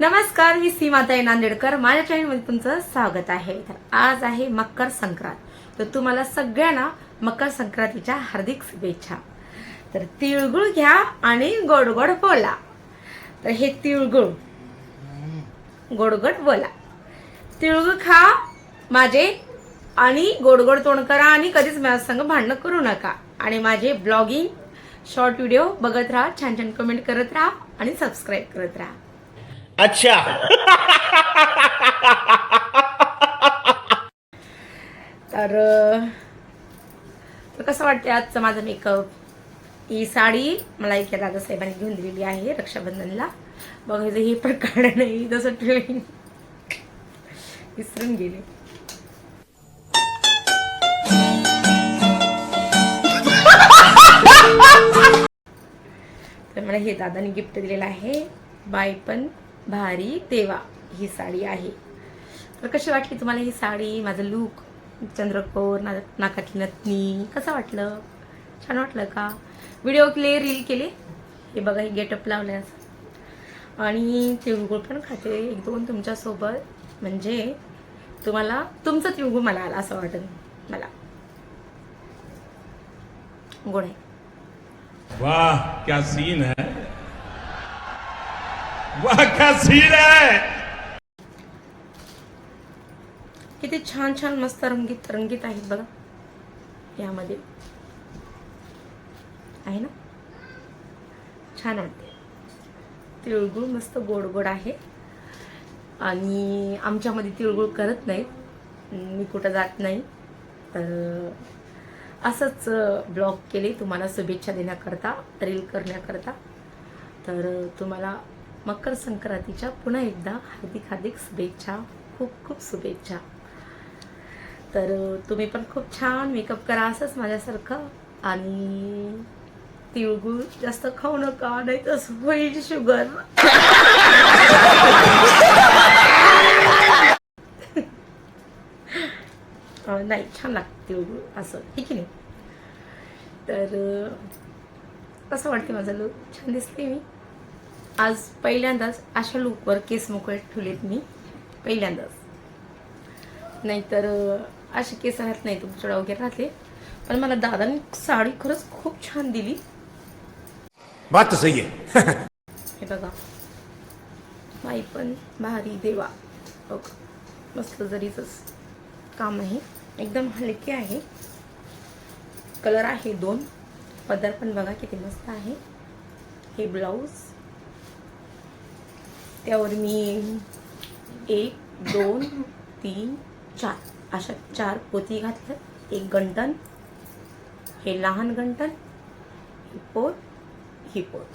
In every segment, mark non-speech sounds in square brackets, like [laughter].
नमस्कार मी सीमाताई नांदेडकर. माझ्या चॅनलमध्ये तुमचं स्वागत आहे. तर आज आहे मकर संक्रांत. तर तुम्हाला सगळ्यांना मकर संक्रांतीच्या हार्दिक शुभेच्छा. तर तिळगुळ घ्या आणि गोडगोड बोला. तर हे तिळगुळ. गोडगोड बोला. तिळगुळ खा माझे आणि गोडगोड तोंड करा आणि कधीच माझ्या संग भांडणं करू नका. आणि माझे ब्लॉगिंग शॉर्ट व्हिडिओ बघत राहा छान छान कमेंट करत राहा आणि सबस्क्राईब करत राहा. अच्छा. तर तर कसं वाटते आजचं माझं मेकअप ही साडी मला एका दादासाहेबांनी घेऊन दिलेली आहे रक्षाबंधनला. बघायचं हे पण नाही तसं ट्रेन विसरून गेले. तर मला हे दादानी गिफ्ट दिलेलं आहे. बाय पण. भारी देवा ही साडी आहे. तर कशी वाटली तुम्हाला ही साडी? माझं लूक चंद्रकोर ना नाकातली नथनी कसं वाटलं? छान वाटलं का? व्हिडिओ केले रील केले? हे बघा हे गेटअप लावल्यास आणि तिळगुळ पण खाते एक दोन तुमच्यासोबत म्हणजे तुम्हाला तुमचं तिळगुळ मला आला असं वाटेल मला. गोड आहे. वाह क्या सीन है. किती छान छान मस्त रंगीत रंगीत आहेत बघा. यामध्ये. आहे ना? छान वाटते. तिळगुळ मस्त गोड गोड आहे. आणि आमच्यामध्ये तिळगुळ करत नाहीत. मी कुठं जात नाही. तर असंच ब्लॉग केले. तुम्हाला शुभेच्छा देण्याकरता रील करण्याकरता. तर तुम्हाला मकर संक्रांतीच्या पुन्हा एकदा हार्दिक हार्दिक शुभेच्छा खूप खूप शुभेच्छा. तर तुम्ही पण खूप छान मेकअप करा असंच माझ्यासारखं आणि तिळगुळ जास्त खाऊ नका नाही तर होईल शुगर नाही छान लागते तिळगुळ असं ठीक आहे नाही? तर कसं वाटते माझं लूक छान दिसते मी. आज पहिल्यांदाच अशा लूकवर केस मोकळे ठेवलेत मी. पहिल्यांदाच. नाहीतर असे केस राहत नाही तुमच्याकडे वगैरे राहते. पण मला दादाने साडी खरंच खूप छान दिली. बात सही है हे बघा. बाई पण भारी देवा. बघ मस्त जरीच काम आहे. एकदम हलके आहे. कलर आहे दोन. पदर पण बघा किती मस्त आहे. हे ब्लाऊज त्यावर मी एक दोन तीन चार अशा चार पोती घातल्यात एक गंटन हे लहान गंटन ही पोत ही पोत.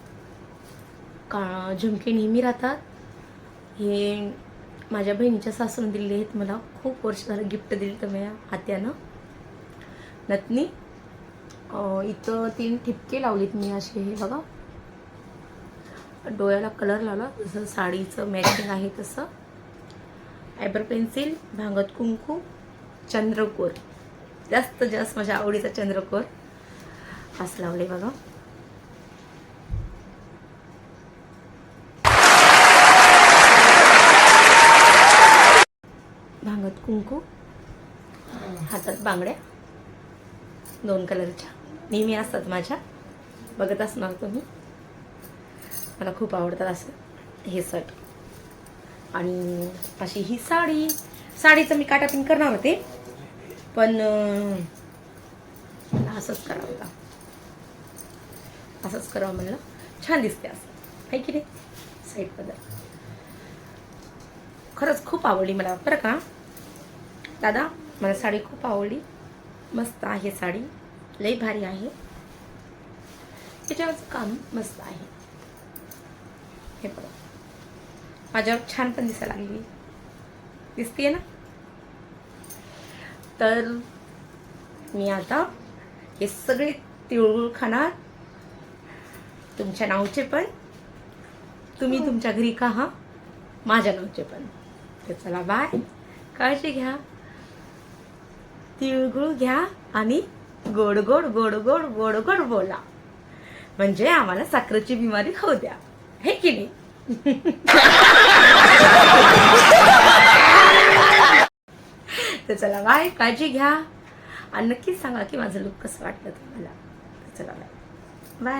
का झुमके नेहमी राहतात. हे माझ्या बहिणीच्या सासून दिलेले आहेत. मला खूप वर्ष झालं गिफ्ट दिली तर माझ्या हात्यानं नतनी इथं तीन ठिपके लावलेत मी असे हे बघा. डोळ्याला कलर लावला. जसं साडीचं मॅचिंग आहे तसं. आयब्रो पेन्सिल भांगत कुंकू चंद्रकोर. जास्त जास्त माझ्या आवडीचा चंद्रकोर. असं लावले बघा. भांगत कुंकू. हातात बांगड्या. दोन कलरच्या नेहमी असतात माझ्या. बघत असणार तुम्ही. मला खूप आवडतात असं हे शर्ट आणि अशी ही साडी साडीचं मी काटापिन करणार होते पण मला असंच करावं होता असंच करावं म्हणलं छान दिसते असं. आहे की नाही? साईड बदल खरंच खूप आवडली मला. बरं का? दादा मला साडी खूप आवडली. मस्त आहे साडी. लई भारी आहे. त्याच्यावरचं काम मस्त आहे. हे बघा. माझ्यावर छान पण दिसायला लागली. दिसतीये ना? तर मी आता हे सगळे तिळगुळ खाणार. तुमच्या नावचे पण. तुम्ही तुमच्या घरी का हा. माझ्या नावचे पण. तर चला बाय. काळजी घ्या. तिळगुळ घ्या आणि गोड गोड गोड गोड गोड गोड बोला. म्हणजे आम्हाला साखरेची बिमारी होऊ द्या. हे केली [laughs] तर चला बाय काळजी घ्या. आणि नक्कीच सांगा की माझं लुक कसं वाटलं तुम्हाला. चला बाय.